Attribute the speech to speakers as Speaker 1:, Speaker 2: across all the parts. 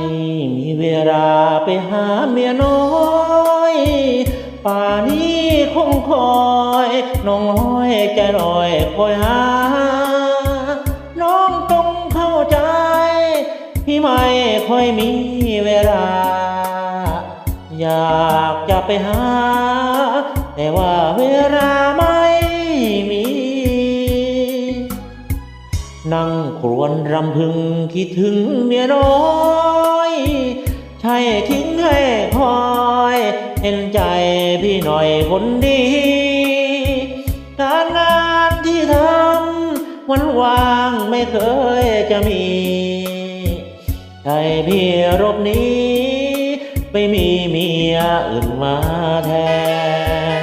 Speaker 1: มีเวลาไปหาเมียน้อยป่านี้คงคอยน้องน้อยใจลอยคอยหา น้องจงเข้าใจ พี่ไม่ค่อยมีเวลา อยากจะไปหา แต่ว่าเวลาไม่มี นั่งครวญรำพึงคิดถึงเมียน้อย ใช่ทิ้งให้คอยเห็นใจพี่หน่อยคนดีการงานที่ทำวันว่างไม่เคยจะมีใช่พี่รบหนี้ไม่มีเมียอื่นมาแทน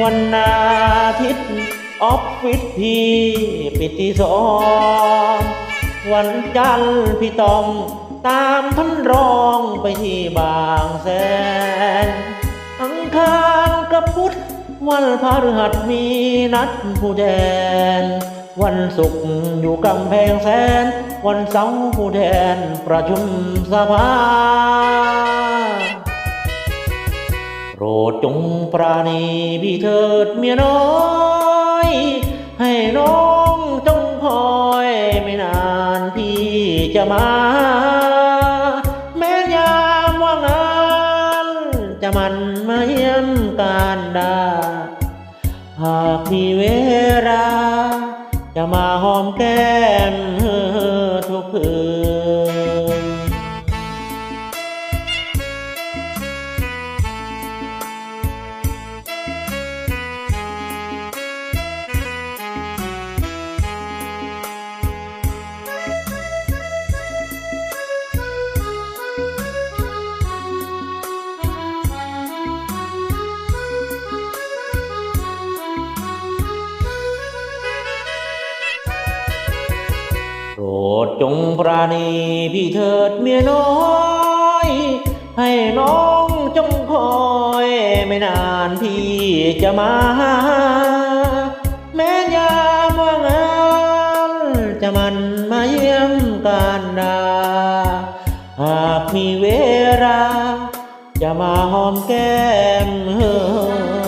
Speaker 1: วันอาทิตย์ออฟฟิศพี่ปิดที่สองวันจันทร์พี่ต้อง ตามท่านรองไปที่บางแสน อังคารกับพุธวันพฤหัสมีนัดผู้แทน วันศุกร์อยู่กำแพงแสน วันเสาร์ผู้แทนประชุมสภาโปรดจงปราณีพี่เถิดเมียน้อย ให้น้องจงคอยไม่นานพี่จะมา จะมันมาเยี่ยมการดา หากมีเวลา จะมาหอมแก้มทุกคืน โปรดจงปราณีพี่เถิดเมียน้อย ให้น้องจงคอยไม่นานพี่จะมา แม้ยามว่างานจะมันมาเยี่ยมการดา หากมีเวลา จะมาหอมแก้มเฮอ